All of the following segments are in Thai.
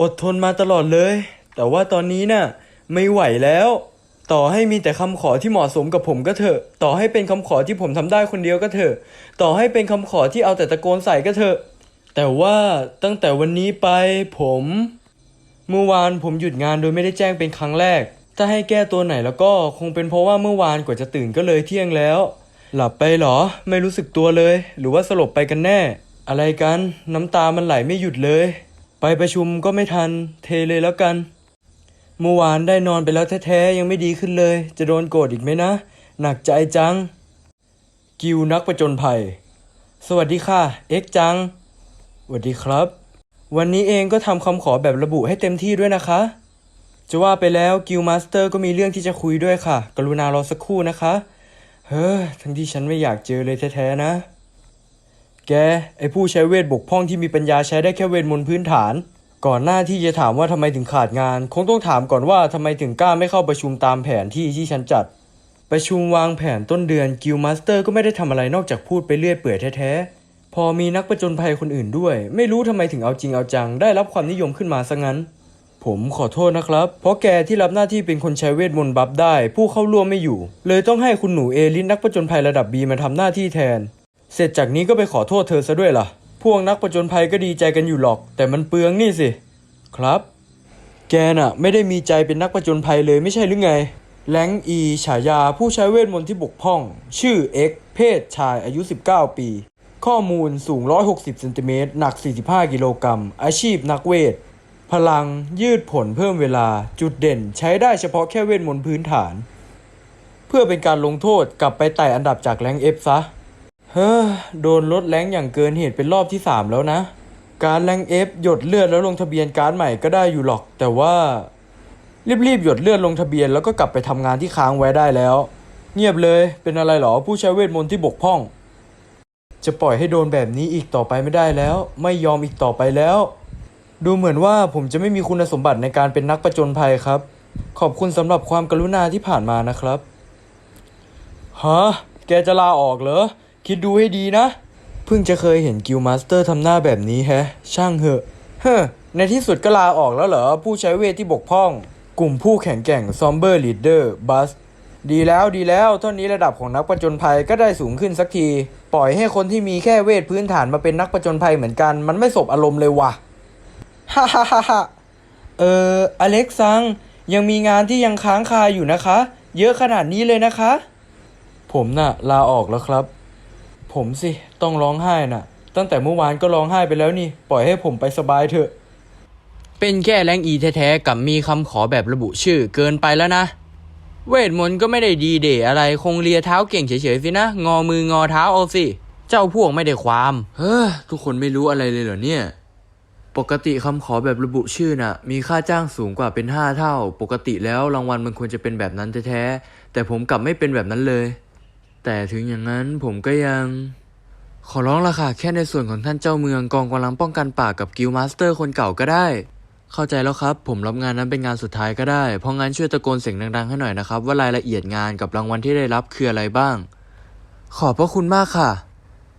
อดทนมาตลอดเลย แต่ว่าตอนนี้น่ะ ไม่ไหวแล้ว ต่อให้มีแต่คำขอที่เหมาะสมกับผมก็เถอะ ต่อให้เป็นคำขอที่ผมทำได้คนเดียวก็เถอะ ต่อให้เป็นคำขอที่เอาแต่ตะโกนใส่ก็เถอะ แต่ว่าตั้งแต่วันนี้ไปผม เมื่อวานผมหยุดงานโดยไม่ได้แจ้งเป็นครั้งแรก ถ้าให้แก้ตัวไหนแล้วก็คงเป็นเพราะว่าเมื่อวานกว่าจะตื่นก็เลยเที่ยงแล้ว หลับไปเหรอ ไม่รู้สึกตัวเลย หรือว่าสลบไปกันแน่ อะไรกัน น้ำตามันไหลไม่หยุดเลย ไปประชุมก็ไม่ทัน เทเลยแล้วกัน เมื่อวานได้นอนไปแล้วแท้ๆ ยังไม่ดีขึ้นเลย จะโดนโกรธอีกไหมนะ หนักใจจัง กิวนักประจนภัย สวัสดีค่ะ เอ็กจัง สวัสดีครับ วันนี้เองก็ทำคำขอแบบระบุให้เต็มที่ด้วยนะคะ จะว่าไปแล้วกิลมาสเตอร์ก็มีเรื่องที่จะคุยด้วยค่ะ กรุณารอสักครู่นะคะ เฮ้อ ทั้งที่ฉันไม่อยากเจอเลยแท้ๆนะ แก ไอผู้ใช้เวทบกพร่องที่มีปัญญาใช้ได้แค่เวทมนต์พื้นฐาน ก่อนหน้าที่จะถามว่าทำไมถึงขาดงาน คงต้องถามก่อนว่าทำไมถึงกล้าไม่เข้าประชุมตามแผนที่ที่ฉันจัด ประชุมวางแผนต้นเดือนกิลมาสเตอร์ก็ไม่ได้ทำอะไรนอกจากพูดไปเรื่อยเปื่อยแท้ๆ พอมีนักประจนภัยคนอื่นด้วย ไม่รู้ทำไมถึงเอาจริงเอาจัง ได้รับความนิยมขึ้นมาซะงั้น ผมขอโทษนะครับ เพราะแกที่รับหน้าที่เป็นคนใช้เวทมนต์บัฟได้ ผู้เข้าร่วมไม่อยู่ เลยต้องให้คุณหนูเอลินนักประจนภัยระดับบีมาทำหน้าที่แทน เสร็จจากนี้ก็ไปขอโทษเธอซะด้วยล่ะ พวกนักประจนภัยก็ดีใจกันอยู่หรอก แต่มันเปลืองนี่สิ ครับ แกน่ะ ไม่ได้มีใจเป็นนักประจนภัยเลยไม่ใช่หรือไงแรงอีฉายาผู้ใช้เวทมนต์ที่บกพร่อง ชื่อ X เพศชายอายุ 19 ปี ข้อมูลสูง 160เซนติเมตรหนัก 45 กิโลกรัม อาชีพนักเวท พลังยืดผลเพิ่มเวลา จุดเด่นใช้ได้เฉพาะแค่เวทมนต์พื้นฐาน เพื่อเป็นการลงโทษกลับไปไต่อันดับจากแรงเอฟซะ เฮ้อโดนลดแรงอย่างเกินเหตุเป็นรอบที่ 3 แล้วนะ การแรงเอฟหยดเลือดแล้วลงทะเบียนการใหม่ก็ได้อยู่หรอก แต่ว่า รีบๆหยดเลือดลงทะเบียนแล้วก็กลับไปทำงานที่ค้างไว้ได้แล้ว เงียบเลยเป็นอะไรหรอผู้ใช้เวทมนต์ที่บกพร่อง จะปล่อยให้โดนแบบนี้อีกต่อไปไม่ได้แล้ว ไม่ยอมอีกต่อไปแล้ว ดูเหมือนว่าผมจะไม่มีคุณสมบัติในการเป็นนักประจนภัยครับ ขอบคุณสำหรับความกรุณาที่ผ่านมานะครับฮะแกจะลาออกเหรอ คิดดูให้ดีนะ เพิ่งจะเคยเห็นกิลมาสเตอร์ทำหน้าแบบนี้แฮะ ช่างเหอะ เฮ้อ ในที่สุดก็ลาออกแล้วเหรอ ผู้ใช้เวทที่บกพร่อง กลุ่มผู้แข่งแก่งซอมเบอร์ลีดเดอร์บัสดีแล้วดีแล้วเท่านี้ระดับของนักประจนภัยก็ได้สูงขึ้นสักที ปล่อยให้คนที่มีแค่เวทพื้นฐานมาเป็นนักประจนภัยเหมือนกัน มันไม่สบอารมณ์เลยว่ะฮ่าฮ่าฮ่าฮ่าเอออเล็กซัง ยังมีงานที่ยังค้างคาอยู่นะคะ เยอะขนาดนี้เลยนะคะ ผมน่ะลาออกแล้วครับ ผมสิต้องร้องไห้น่ะ ตั้งแต่เมื่อวานก็ร้องไห้ไปแล้วนี่ ปล่อยให้ผมไปสบายเถอะ เป็นแค่แรงอีแท้ๆกับมีคำขอแบบระบุชื่อเกินไปแล้วนะ เวทมนต์ก็ไม่ได้ดีเดะอะไรคงเลียเท้าเก่งเฉยๆสินะ งอมืองอเท้าเอาสิเจ้าพวกไม่ได้ความ เฮ้อทุกคนไม่รู้อะไรเลยเหรอเนี่ย ปกติคำขอแบบระบุชื่อน่ะ มีค่าจ้างสูงกว่าเป็นห้าเท่า ปกติแล้วรางวัลมันควรจะเป็นแบบนั้นแท้ๆแต่ผมกลับไม่เป็นแบบนั้นเลย แต่ถึงอย่างนั้นผมก็ยัง ขอร้องละค่ะแค่ในส่วนของท่านเจ้าเมืองกองกำลังป้องกันป่ากับกิลมาสเตอร์คนเก่าก็ได้ เข้าใจแล้วครับ ผมรับงานนั้นเป็นงานสุดท้ายก็ได้ เพราะงั้นช่วยตะโกนเสียงดังๆให้หน่อยนะครับ ว่ารายละเอียดงานกับรางวัลที่ได้รับคืออะไรบ้าง ขอบพระคุณมากค่ะ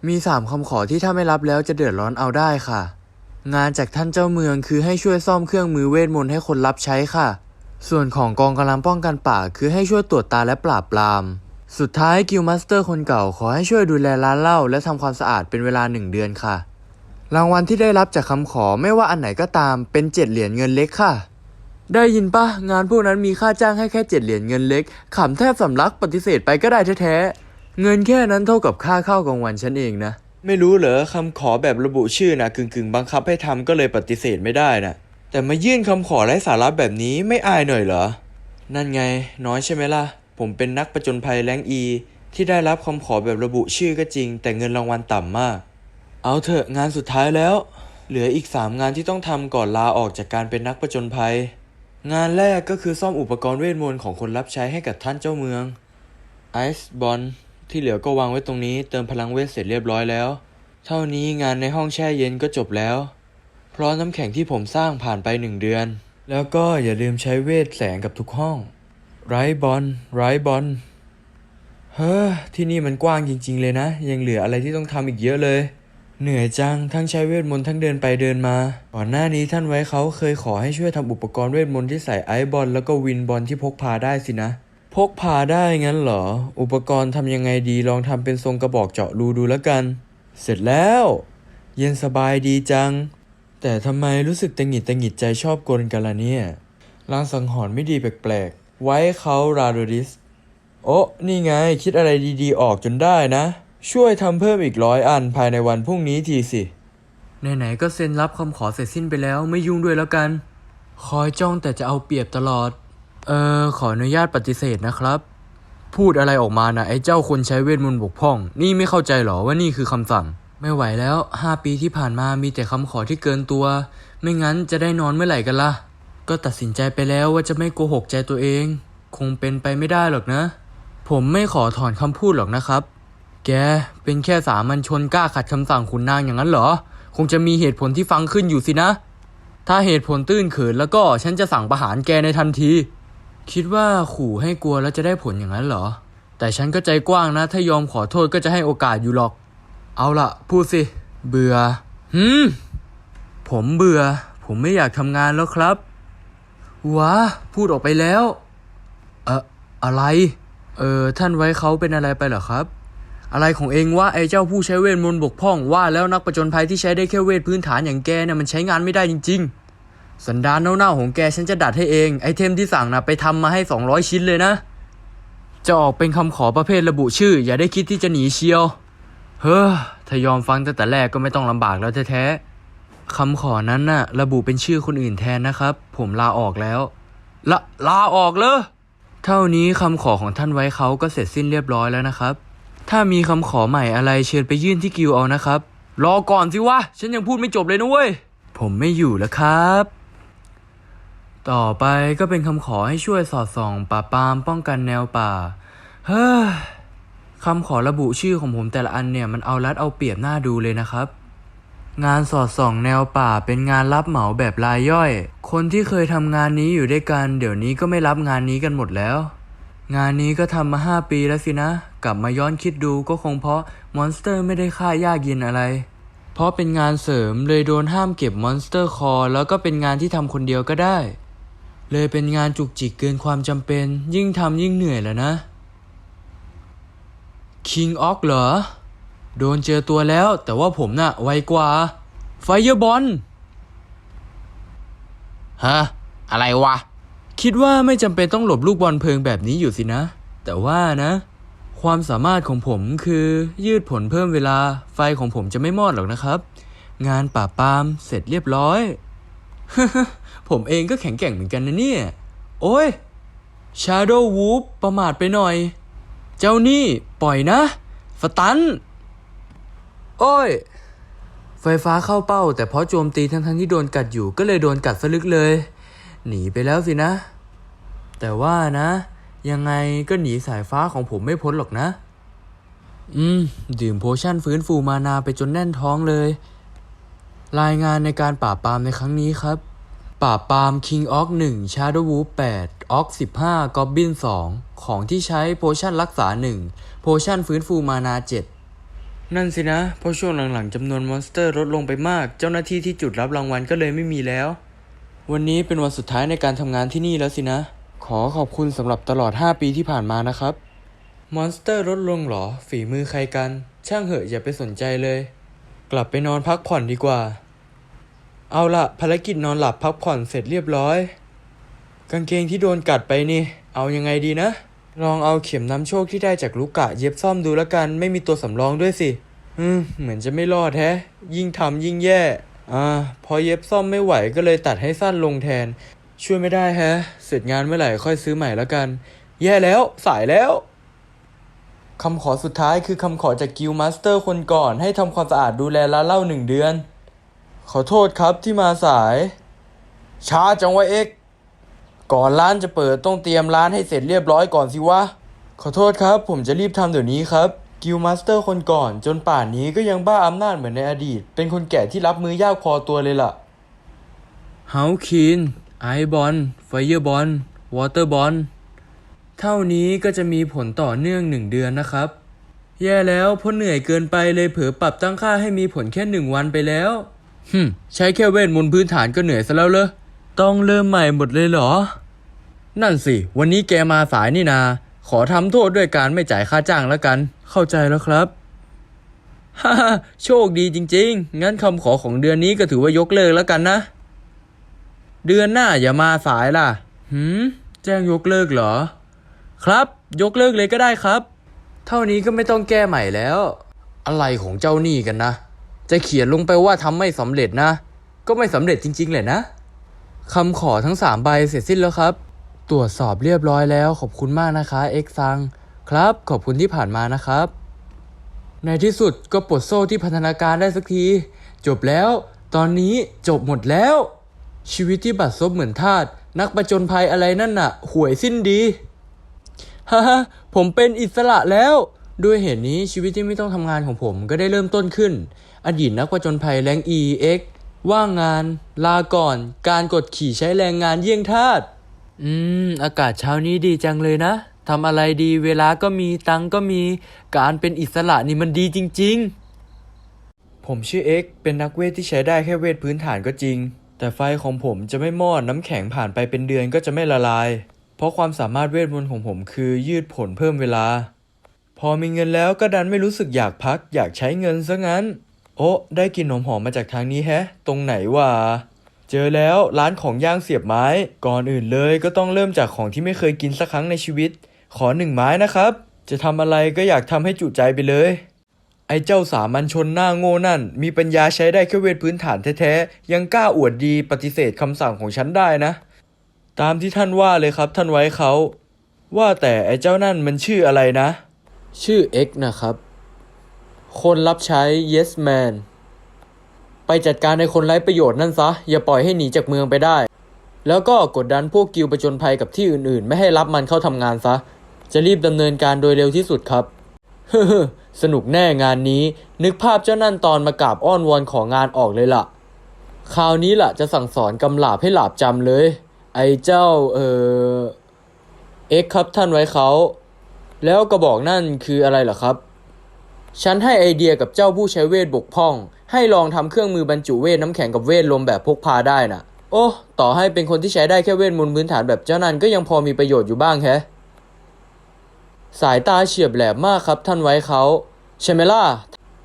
มีสามคำขอที่ถ้าไม่รับแล้วจะเดือดร้อนเอาได้ค่ะ งานจากท่านเจ้าเมืองคือให้ช่วยซ่อมเครื่องมือเวทมนต์ให้คนรับใช้ค่ะ ส่วนของกองกำลังป้องกันป่า คือให้ช่วยตรวจตาและปราบปราม สุดท้ายกิลมาสเตอร์คนเก่าขอให้ช่วยดูแลร้านเหล้าและทำความสะอาดเป็นเวลาหนึ่งเดือนค่ะ รางวัลที่ได้รับจากคำขอไม่ว่าอันไหนก็ตามเป็นเจ็ดเหรียญเงินเล็กค่ะ ได้ยินปะงานพวกนั้นมีค่าจ้างให้แค่เจ็ดเหรียญเงินเล็กขำแทบสำลักปฏิเสธไปก็ได้แท้ๆเงินแค่นั้นเท่ากับค่าข้าวกลางวันฉันเองนะ ไม่รู้เหรอคำขอแบบระบุชื่อนะกึ่งกึ่งๆบังคับให้ทำก็เลยปฏิเสธไม่ได้นะแต่มายื่นคำขอไร้สาระแบบนี้ไม่อายหน่อยเหรอนั่นไง น้อยใช่ไหมล่ะ ผมเป็นนักประจนภัยแรงอีที่ได้รับคำขอแบบระบุชื่อก็จริง แต่เงินรางวัลต่ำมาก เอาเถอะงานสุดท้ายแล้ว เหลืออีก 3 งานที่ต้องทำก่อนลาออกจากการเป็นนักประจนภัย งานแรกก็คือซ่อมอุปกรณ์เวทมนต์ของคนรับใช้ให้กับท่านเจ้าเมืองไอซ์บอลที่เหลือก็วางไว้ตรงนี้เติมพลังเวทเสร็จเรียบร้อยแล้ว เท่านี้งานในห้องแช่เย็นก็จบแล้ว เพราะน้ำแข็งที่ผมสร้างผ่านไปหนึ่งเดือน แล้วก็อย่าลืมใช้เวทแสงกับทุกห้อง ไรบอลไรบอลเฮ้อที่นี่มันกว้างจริง ๆ เลยนะ ยังเหลืออะไรที่ต้องทำอีกเยอะเลย เหนื่อยจังทั้งใช้เวทมนต์ทั้งเดินไปเดินมา ก่อนหน้านี้ท่านไว้เขาเคยขอให้ช่วยทำอุปกรณ์เวทมนต์ที่ใส่ไอบอลแล้วก็วินบอลที่พกพาได้สินะ พกพาได้งั้นเหรอ อุปกรณ์ทำยังไงดีลองทำเป็นทรงกระบอกเจาะรูดูแล้วกัน เสร็จแล้ว เย็นสบายดีจัง แต่ทำไมรู้สึกตังหงิดตังหงิดใจชอบกลกันล่ะเนี่ยลางสังหรณ์ไม่ดีแปลก ไว้เขาราโดริส โอ้นี่ไง คิดอะไรดีๆ ออกจนได้นะ ช่วยทำเพิ่มอีกร้อยอันภายในวันพรุ่งนี้ทีสิ ไหนๆก็เซ็นรับคำขอเสร็จสิ้นไปแล้วไม่ยุ่งด้วยแล้วกัน คอยจ้องแต่จะเอาเปรียบตลอด เออ ขออนุญาตปฏิเสธนะครับ พูดอะไรออกมานะไอ้เจ้าคนใช้เวทมนต์บกพร่อง นี่ไม่เข้าใจหรอว่านี่คือคำสั่ง ไม่ไหวแล้วห้าปีที่ผ่านมามีแต่คำขอที่เกินตัว ไม่งั้นจะได้นอนเมื่อไหร่กันล่ะ ก็ตัดสินใจไปแล้วว่าจะไม่โกหกใจตัวเอง คงเป็นไปไม่ได้หรอกนะ ผมไม่ขอถอนคำพูดหรอกนะครับ แกเป็นแค่สามัญชนกล้าขัดคำสั่งขุนนางอย่างนั้นเหรอ คงจะมีเหตุผลที่ฟังขึ้นอยู่สินะ ถ้าเหตุผลตื้นเขินแล้วก็ฉันจะสั่งประหารแกในทันที คิดว่าขู่ให้กลัวแล้วจะได้ผลอย่างนั้นเหรอ แต่ฉันก็ใจกว้างนะ ถ้ายอมขอโทษก็จะให้โอกาสอยู่หรอก เอาละพูดสิ เบื่อ หืม ผมเบื่อ ผมไม่อยากทำงานแล้วครับ ว้าพูดออกไปแล้ว เอ่ออะไร เออท่านไว้เขาเป็นอะไรไปเหรอครับ อะไรของเองว่าไอ้เจ้าผู้ใช้เวทมนต์บกพร่องว่าแล้วนักประจนภัยที่ใช้ได้แค่เวทพื้นฐานอย่างแกเนี่ยมันใช้งานไม่ได้จริง ๆ สันดานเน่าๆของแกฉันจะดัดให้เองไอเทมที่สั่งนะไปทำมาให้ 200 ชิ้นเลยนะ จะออกเป็นคำขอประเภทระบุชื่อ อย่าได้คิดที่จะหนีเชียว เฮ้อถ้ายอมฟังตั้งแต่แรกก็ไม่ต้องลำบากแล้วแท้ๆ คำขอนั้นน่ะ ระบุเป็นชื่อคนอื่นแทนนะครับ ผมลาออกแล้วละลาออกเลยเท่านี้คำขอของท่านไว้เขาก็เสร็จสิ้นเรียบร้อยแล้วนะครับ ถ้ามีคำขอใหม่อะไรเชิญไปยื่นที่กิวเอานะครับ รอก่อนสิวะ ฉันยังพูดไม่จบเลยนะเว้ย ผมไม่อยู่แล้วครับ ต่อไปก็เป็นคำขอให้ช่วยสอดส่องปราปามป้องกันแนวป่า เฮ้ยคำขอระบุชื่อของผมแต่ละอันเนี่ยมันเอารัดเอาเปรียบหน้าดูเลยนะครับ งานสอดส่องแนวป่าเป็นงานรับเหมาแบบรายย่อย คนที่เคยทำงานนี้อยู่ด้วยกัน เดี๋ยวนี้ก็ไม่รับงานนี้กันหมดแล้ว งานนี้ก็ทำมาห้าปีแล้วสินะ กลับมาย้อนคิดดูก็คงเพราะมอนสเตอร์ไม่ได้ค่ายากเย็นอะไร เพราะเป็นงานเสริมเลยโดนห้ามเก็บมอนสเตอร์คอแล้วก็เป็นงานที่ทำคนเดียวก็ได้ เลยเป็นงานจุกจิกเกินความจำเป็น ยิ่งทำยิ่งเหนื่อยแล้วนะ King o อกเหรอ โดนเจอตัวแล้ว แต่ว่าผมน่ะไวกว่า ไฟเยอร์บอลฮะ อะไรวะ คิดว่าไม่จำเป็นต้องหลบลูกบอลเพลิงแบบนี้อยู่สินะ แต่ว่านะ ความสามารถของผมคือยืดผลเพิ่มเวลา ไฟของผมจะไม่มอดหรอกนะครับ งานป่าบปรามเสร็จเรียบร้อย ผมเองก็แข็งแกร่งเหมือนกันนะเนี่ย โอ้ย Shadow Wolf ประมาทไปหน่อย เจ้านี่ ปล่อยนะสตัน โอ้ย ไฟฟ้าเข้าเป้า แต่เพราะโจมตีทั้งๆที่โดนกัดอยู่ก็เลยโดนกัดสลึกเลย หนีไปแล้วสินะ แต่ว่านะ ยังไงก็หนีสายฟ้าของผมไม่พ้นหรอกนะ อืม ดื่มโพชั่นฟื้นฟูมานาไปจนแน่นท้องเลย รายงานในการปราบปรามในครั้งนี้ครับ ปราบปราม King of 1 Shadow Wolf 8 Orc 15 Goblin 2 ของที่ใช้โพชั่นรักษา 1 โพชั่นฟื้นฟูมานา 7 นั่นสินะ เพราะช่วงหลังๆจำนวนมอนสเตอร์ลดลงไปมาก เจ้าหน้าที่ที่จุดรับรางวัลก็เลยไม่มีแล้ว วันนี้เป็นวันสุดท้ายในการทำงานที่นี่แล้วสินะ ขอขอบคุณสำหรับตลอด 5 ปีที่ผ่านมานะครับ มอนสเตอร์ลดลงเหรอ ฝีมือใครกัน ช่างเหอะอย่าไปสนใจเลย กลับไปนอนพักผ่อนดีกว่า เอาละภารกิจนอนหลับพักผ่อนเสร็จเรียบร้อย กางเกงที่โดนกัดไปนี่ เอายังไงดีนะ ลองเอาเข็มน้ำโชคที่ได้จากลูกกะเย็บซ่อมดูแล้วกัน ไม่มีตัวสำรองด้วยสิ อืม เหมือนจะไม่รอดแฮะ ยิ่งทำยิ่งแย่ อ่า พอเย็บซ่อมไม่ไหวก็เลยตัดให้สั้นลงแทน ช่วยไม่ได้แฮะ เสร็จงานเมื่อไหร่ค่อยซื้อใหม่แล้วกัน แย่แล้ว สายแล้วคำขอสุดท้ายคือคำขอจากกิลมาสเตอร์คนก่อนให้ทำความสะอาดดูแลร้านเหล้าหนึ่งเดือน ขอโทษครับที่มาสาย ช้าจังวะเอ็ก ก่อนร้านจะเปิดต้องเตรียมร้านให้เสร็จเรียบร้อยก่อนสิวะ ขอโทษครับ ผมจะรีบทำเดี๋ยวนี้ครับกิลมาสเตอร์คนก่อนจนป่านนี้ก็ยังบ้าอำนาจเหมือนในอดีต เป็นคนแก่ที่รับมือยากพอตัวเลยล่ะเฮาคีนไอบอลไฟเยอร์บอลวอเตอร์บอลเท่านี้ก็จะมีผลต่อเนื่องหนึ่งเดือนนะครับ แย่แล้วเพราะเหนื่อยเกินไปเลยเผลอปรับตั้งค่าให้มีผลแค่หนึ่งวันไปแล้วฮึใช้แค่เวทมนต์พื้นฐานก็เหนื่อยซะแล้วเลย ต้องเริ่มใหม่หมดเลยเหรอ นั่นสิ วันนี้แกมาสายนี่นา ขอทำโทษด้วยการไม่จ่ายค่าจ้างแล้วกัน เข้าใจแล้วครับฮ่าฮ่าโชคดีจริง ๆ งั้นคำขอของเดือนนี้ก็ถือว่ายกเลิกแล้วกันนะ เดือนหน้าอย่ามาสายล่ะ หืม แจ้งยกเลิกเหรอ ครับ ยกเลิกเลยก็ได้ครับ เท่านี้ก็ไม่ต้องแก้ใหม่แล้ว อะไรของเจ้านี้กันนะ จะเขียนลงไปว่าทำไม่สำเร็จนะ ก็ไม่สำเร็จจริง ๆ เลยนะ คำขอทั้งสามใบเสร็จสิ้นแล้วครับ ตรวจสอบเรียบร้อยแล้วขอบคุณมากนะคะเอ็กซังครับ ขอบคุณที่ผ่านมานะครับ ในที่สุดก็ปลดโซ่ที่พันธนาการได้สักที จบแล้ว ตอนนี้จบหมดแล้ว ชีวิตที่บัดซบเหมือนทาสนักประจนภัยอะไรนั่นน่ะ ห่วยสิ้นดีฮ่าฮ่าผมเป็นอิสระแล้ว ด้วยเหตุนี้ชีวิตที่ไม่ต้องทำงานของผมก็ได้เริ่มต้นขึ้น อดีตนักประจนภัยแรง EX ว่างงาน ลาก่อน การกดขี่ใช้แรงงานเยี่ยงทาส อืม อากาศเช้านี้ดีจังเลยนะ ทำอะไรดีเวลาก็มีตังค์ก็มี การเป็นอิสระนี่มันดีจริง ๆ ผมชื่อเอ็กเป็นนักเวทที่ใช้ได้แค่เวทพื้นฐานก็จริง แต่ไฟของผมจะไม่มอดน้ำแข็งผ่านไปเป็นเดือนก็จะไม่ละลาย เพราะความสามารถเวทมนต์ของผมคือยืดผลเพิ่มเวลา พอมีเงินแล้วก็ดันไม่รู้สึกอยากพัก อยากใช้เงินซะงั้น โอ้ได้กลินหอมๆมาจากทางนี้แฮะ ตรงไหนวะเจอแล้วร้านของย่างเสียบไม้ ก่อนอื่นเลยก็ต้องเริ่มจากของที่ไม่เคยกินสักครั้งในชีวิต ขอหนึ่งไม้นะครับ จะทำอะไรก็อยากทำให้จุใจไปเลย ไอ้เจ้าสามัญชนหน้าโง่นั่น มีปัญญาใช้ได้แค่เวทพื้นฐานแท้ๆ ยังกล้าอวดดีปฏิเสธคำสั่งของฉันได้นะ ตามที่ท่านว่าเลยครับท่านไว้เขา ว่าแต่ไอ้เจ้านั่นมันชื่ออะไรนะ ชื่อ X นะครับ คนรับใช้ Yes Man ไปจัดการในคนไร้ประโยชน์นั่นซะ อย่าปล่อยให้หนีจากเมืองไปได้ แล้วก็กดดันพวกกิลประจนภัยกับที่อื่นๆ ไม่ให้รับมันเข้าทำงานซะ จะรีบดำเนินการโดยเร็วที่สุดครับเฮ้อสนุกแน่งานนี้ นึกภาพเจ้านั่นตอนมากราบอ้อนวอนของานออกเลยล่ะ คราวนี้ล่ะจะสั่งสอนกำหลาบให้หลาบจำเลย ไอ้เจ้า เออเอ็กครับท่านไว้เขา แล้วกระบอกนั่นคืออะไรเหรอครับ ฉันให้ไอเดียกับเจ้าผู้ใช้เวทบกพร่อง ให้ลองทำเครื่องมือบรรจุเวทน้ำแข็งกับเวทลมแบบพกพาได้น่ะ โอ้ต่อให้เป็นคนที่ใช้ได้แค่เวทมนต์พื้นฐานแบบเจ้านั้นก็ยังพอมีประโยชน์อยู่บ้างแฮะสายตาเฉียบแหลมมากครับท่านไว้เขาใช่ไหมล่ะ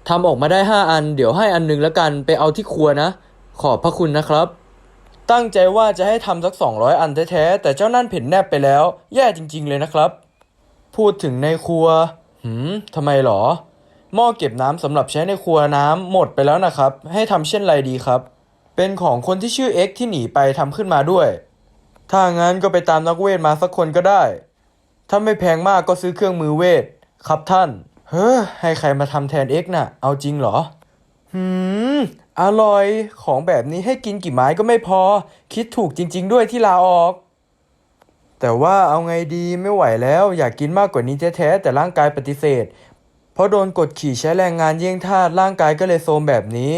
ทำออกมาได้ 5 อัน เดี๋ยวให้อันหนึงแล้วกันไปเอาที่ครัวนะ ขอบพระคุณนะครับ ตั้งใจว่าจะให้ทำสัก 200 อันแท้ๆแต่เจ้านั่นเพ่นแนบไปแล้ว แย่จริง ๆ เลยนะครับ พูดถึงในครัวหืมทำไมหรอ หม้อเก็บน้ำสำหรับใช้ในครัวน้ำหมดไปแล้วนะครับ ให้ทำเช่นไรดีครับ เป็นของคนที่ชื่อ X ที่หนีไปทำขึ้นมาด้วย ถ้างั้นก็ไปตามนักเวทมาสักคนก็ได้ ถ้าไม่แพงมากก็ซื้อเครื่องมือเวท ครับท่าน เฮ้อ ให้ใครมาทำแทน X น่ะ เอาจริงเหรอ หืม อร่อย ของแบบนี้ให้กินกี่ไม้ก็ไม่พอ คิดถูกจริง ๆ ด้วยที่ลาออก แต่ว่าเอาไงดีไม่ไหวแล้ว อยากกินมากกว่านี้แท้ๆแต่ร่างกายปฏิเสธ เพราะโดนกดขี่ใช้แรงงานเยี่ยงทาสร่างกายก็เลยโทรมแบบนี้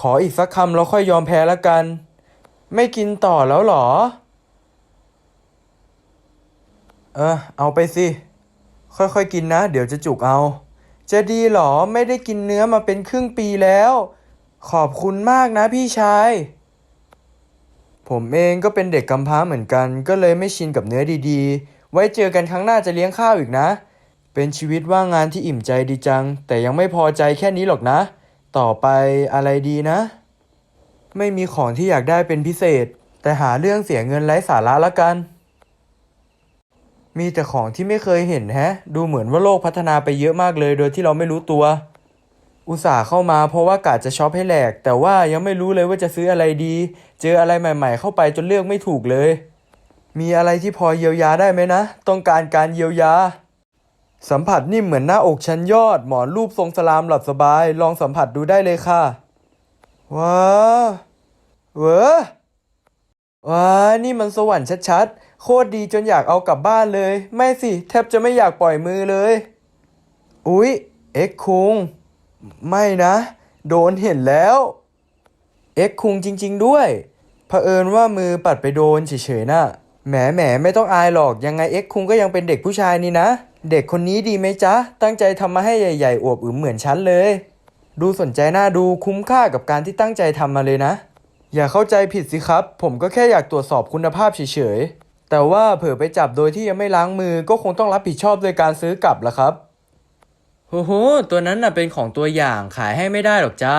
ขออีกสักคำแล้วค่อยยอมแพ้ละกัน ไม่กินต่อแล้วหรอ เออ เอาไปสิ ค่อยๆกินนะ เดี๋ยวจะจุกเอา จะดีหรอไม่ได้กินเนื้อมาเป็นครึ่งปีแล้ว ขอบคุณมากนะพี่ชายผมเองก็เป็นเด็กกำพร้าเหมือนกัน ก็เลยไม่ชินกับเนื้อดีๆ ไว้เจอกันครั้งหน้าจะเลี้ยงข้าวอีกนะ เป็นชีวิตว่างงานที่อิ่มใจดีจัง แต่ยังไม่พอใจแค่นี้หรอกนะ ต่อไปอะไรดีนะ ไม่มีของที่อยากได้เป็นพิเศษ แต่หาเรื่องเสียเงินไร้สาระละกัน มีแต่ของที่ไม่เคยเห็นแฮะ ดูเหมือนว่าโลกพัฒนาไปเยอะมากเลยโดยที่เราไม่รู้ตัว อุตส่าห์เข้ามาเพราะว่ากะจะช็อปให้แหลก แต่ว่ายังไม่รู้เลยว่าจะซื้ออะไรดี เจออะไรใหม่ ๆ เข้าไปจนเลือกไม่ถูกเลย มีอะไรที่พอเยียวยาได้ไหมนะ ต้องการการเยียวยา สัมผัสนิ่มเหมือนหน้าอกชั้นยอด หมอนรูปทรงสลามหลับสบาย ลองสัมผัสดูได้เลยค่ะว้าวเวอว้านี่มันสวรรค์ชัดๆ โคตรดีจนอยากเอากลับบ้านเลย ไม่สิ แทบจะไม่อยากปล่อยมือเลย อุ๊ย เอ็กคุง ไม่นะ โดนเห็นแล้ว เอ็กคุงจริง ๆ ด้วยเผอิญว่ามือปัดไปโดนเฉยๆน่ะแหมแหมไม่ต้องอายหรอกยังไงเอ็กคุงก็ยังเป็นเด็กผู้ชายนี่นะ เด็กคนนี้ดีไหมจ๊ะ ตั้งใจทำมาให้ใหญ่ๆอวบอึมเหมือนฉันเลย ดูสนใจน่าดูคุ้มค่ากับการที่ตั้งใจทำมาเลยนะ อย่าเข้าใจผิดสิครับ ผมก็แค่อยากตรวจสอบคุณภาพเฉยๆ แต่ว่าเผลอไปจับโดยที่ยังไม่ล้างมือก็คงต้องรับผิดชอบโดยการซื้อกลับละครับโอ้โห ตัวนั้นน่ะเป็นของตัวอย่างขายให้ไม่ได้หรอกจ้า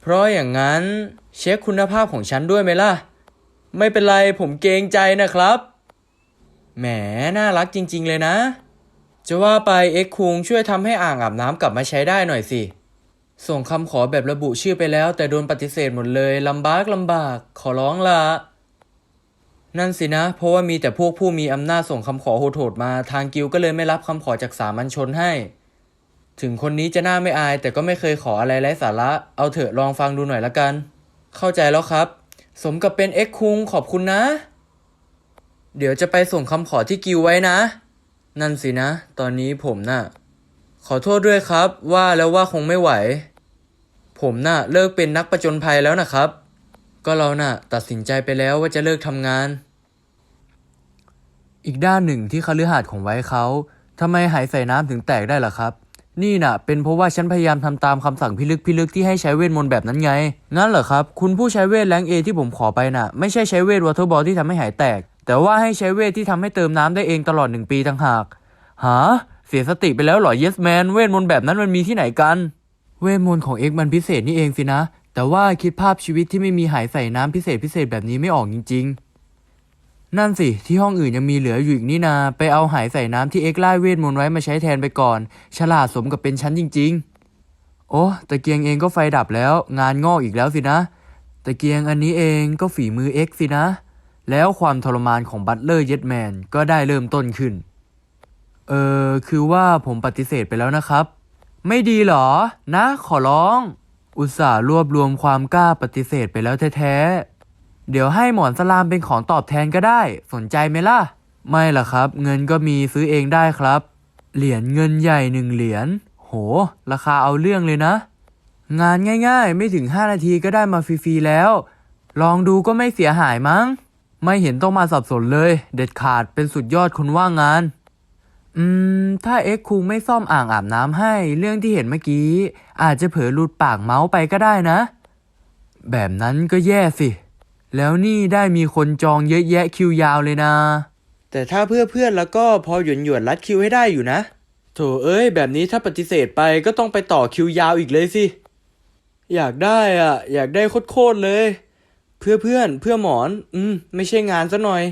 เพราะอย่างนั้นเช็คคุณภาพของฉันด้วยไหมล่ะ ไม่เป็นไรผมเกรงใจนะครับ แหม น่ารักจริง ๆ เลยนะ จะว่าไปเอ็กคุงช่วยทำให้อ่างอาบน้ำกลับมาใช้ได้หน่อยสิ ส่งคำขอแบบระบุชื่อไปแล้ว แต่โดนปฏิเสธหมดเลยลำบากลำบาก ขอร้องละนั่นสินะ เพราะว่ามีแต่พวกผู้มีอำนาจส่งคำขอโหดๆมา ทางกิลก็เลยไม่รับคำขอจากสามัญชนให้ ถึงคนนี้จะหน้าไม่อาย แต่ก็ไม่เคยขออะไรไร้สาระ เอาเถอะลองฟังดูหน่อยละกัน เข้าใจแล้วครับ สมกับเป็นเอ็กคุงขอบคุณนะ เดี๋ยวจะไปส่งคำขอที่กิลไว้นะ นั่นสินะ ตอนนี้ผมน่ะ ขอโทษด้วยครับ ว่าแล้วว่าคงไม่ไหว ผมน่ะเลิกเป็นนักประจนภัยแล้วนะครับ ก็เราน่ะ ตัดสินใจไปแล้วว่าจะเลิกทำงาน อีกด้านหนึ่งที่คฤหาสน์ของไว้เขาทำไมหายใส่น้ำถึงแตกได้ล่ะครับ นี่น่ะ เป็นเพราะว่าฉันพยายามทำตามคำสั่งพิลึกพิลึกที่ให้ใช้เวทมนต์แบบนั้นไงนั่นเหรอครับ คุณผู้ใช้เวทแรงเอที่ผมขอไปน่ะ ไม่ใช่ใช้เวทวอเตอร์บอลที่ทำให้หายแตก แต่ว่าให้ใช้เวทที่ทำให้เติมน้ำได้เองตลอดหนึ่งปีต่างหากหาเสียสติไปแล้วเหรอ yes man เวทมนต์แบบนั้นมันมีที่ไหนกัน เวทมนต์ของเอ็กมันพิเศษนี่เองสินะ แต่ว่าคิดภาพชีวิตที่ไม่มีหายใส่น้ำพิเศษพิเศษแบบนี้ไม่ออกจริง ๆ นั่นสิที่ห้องอื่นยังมีเหลืออยู่อีกนี่นา ไปเอาหายใส่น้ำที่เอ็กไล่เวทมนต์ไว้มาใช้แทนไปก่อน ฉลาดสมกับเป็นชั้นจริง ๆ โอ้ตะเกียงเองก็ไฟดับแล้ว งานงอกอีกแล้วสินะ ตะเกียงอันนี้เองก็ฝีมือเอ็กสินะ แล้วความทรมานของบัตเลอร์เยดแมนก็ได้เริ่มต้นขึ้น เออคือว่าผมปฏิเสธไปแล้วนะครับ ไม่ดีหรอ นะ ขอร้อง อุตส่าห์รวบรวมความกล้าปฏิเสธไปแล้วแท้ๆ เดี๋ยวให้หมอนสลามเป็นของตอบแทนก็ได้ สนใจไหมล่ะ ไม่ล่ะครับ เงินก็มีซื้อเองได้ครับ เหรียญเงินใหญ่หนึ่งเหรียญ โห ราคาเอาเรื่องเลยนะ งานง่ายๆ ไม่ถึง 5 นาทีก็ได้มาฟรีๆแล้ว ลองดูก็ไม่เสียหายมั้ง ไม่เห็นต้องมาสับสนเลย เด็ดขาดเป็นสุดยอดคนว่างงาน อืม ถ้าเอ็กคุงไม่ซ่อมอ่างอาบน้ำให้ เรื่องที่เห็นเมื่อกี้ อาจจะเผลอหลุดปากเมาส์ไปก็ได้นะ แบบนั้นก็แย่สิ แล้วนี่ได้มีคนจองเยอะแยะคิวยาวเลยนะ แต่ถ้าเพื่อเพื่อนแล้วก็พอหยวนหยวนๆรัดคิวให้ได้อยู่นะ โถเอ้ย แบบนี้ถ้าปฏิเสธไปก็ต้องไปต่อคิวยาวอีกเลยสิ อยากได้อะ อยากได้โคตรๆเลย เพื่อเพื่อนเพื่อหมอน อืม ไม่ใช่งานซะหน่อย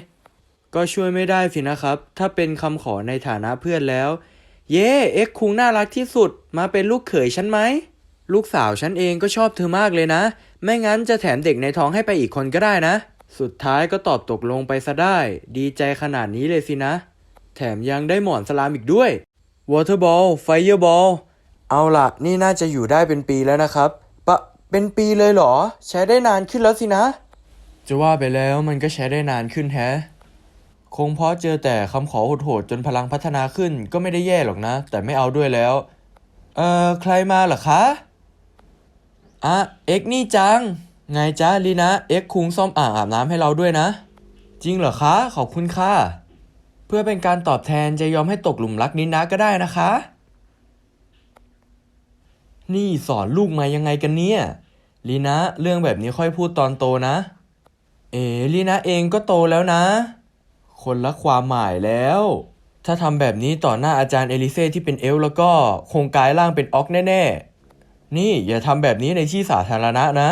ก็ช่วยไม่ได้สินะครับ ถ้าเป็นคำขอในฐานะเพื่อนแล้ว เย่เอ็กคุงน่ารักที่สุด มาเป็นลูกเขยฉันไหม ลูกสาวฉันเองก็ชอบเธอมากเลยนะ ไม่งั้นจะแถมเด็กในท้องให้ไปอีกคนก็ได้นะ สุดท้ายก็ตอบตกลงไปซะได้ ดีใจขนาดนี้เลยสินะ แถมยังได้หมอนสลามอีกด้วย Waterball Fireball เอาละนี่น่าจะอยู่ได้เป็นปีแล้วนะครับปะ เป็นปีเลยเหรอ ใช้ได้นานขึ้นแล้วสินะ จะว่าไปแล้วมันก็ใช้ได้นานขึ้นแฮะ คงเพราะเจอแต่คำขอโหดๆจนพลังพัฒนาขึ้นก็ไม่ได้แย่หรอกนะ แต่ไม่เอาด้วยแล้ว เอ่อ ใครมาเหรอคะอะเอ็กนี่จัง ไงจ๊ะลีนะ เอ็กคุงซ่อมอ่างอาบน้ำให้เราด้วยนะ จริงเหรอคะ ขอบคุณค่ะ เพื่อเป็นการตอบแทนจะยอมให้ตกหลุมรักนินะก็ได้นะคะ นี่สอนลูกมายังไงกันเนี่ย ลีนะเรื่องแบบนี้ค่อยพูดตอนโตนะ เอ๋ลีนะเองก็โตแล้วนะ คนละความหมายแล้ว ถ้าทำแบบนี้ต่อหน้าอาจารย์เอลิเซ่ที่เป็นเอลแล้วก็คงกลายร่างเป็นออกแน่ๆ นี่อย่าทำแบบนี้ในที่สาธารณะนะ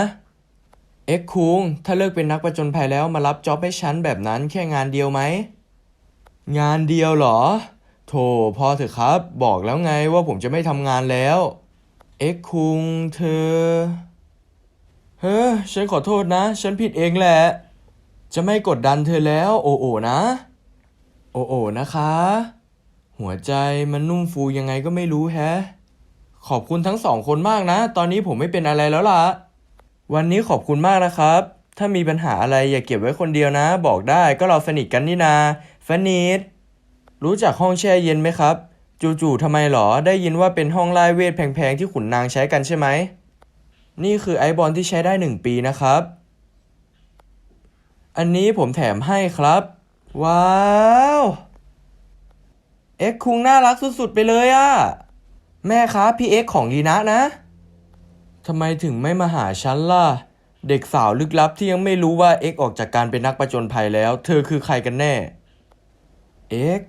เอ็กคุงถ้าเลิกเป็นนักประจนภัยแล้วมารับจ็อบให้ฉันแบบนั้นแค่งานเดียวไหม งานเดียวเหรอ โถพอเถอะครับ บอกแล้วไงว่าผมจะไม่ทำงานแล้ว เอ็กคุงเธอ เฮ้อฉันขอโทษนะ ฉันผิดเองแหละ จะไม่กดดันเธอแล้ว โอโอนะ โอโอนะคะ หัวใจมันนุ่มฟูยังไงก็ไม่รู้แฮะ ขอบคุณทั้งสองคนมากนะ ตอนนี้ผมไม่เป็นอะไรแล้วล่ะ วันนี้ขอบคุณมากนะครับ ถ้ามีปัญหาอะไรอย่าเก็บไว้คนเดียวนะ บอกได้ก็เราสนิทกันนี่นาฟนิดรู้จักห้องแช่เย็นไหมครับ จู่ๆทำไมหรอ ได้ยินว่าเป็นห้องไล่เวทแพงๆที่ขุนนางใช้กันใช่ไหม นี่คือไอบอลที่ใช้ได้หนึ่งปีนะครับ อันนี้ผมแถมให้ครับ ว้าวเอ็กคุงน่ารักสุดๆไปเลยอะแม่ครับพี่เอ็กของลีนะนะทำไมถึงไม่มาหาฉันล่ะ เด็กสาวลึกลับที่ยังไม่รู้ว่าเอ็กออกจากการเป็นนักประจนภัยแล้ว เธอคือใครกันแน่เอ็ก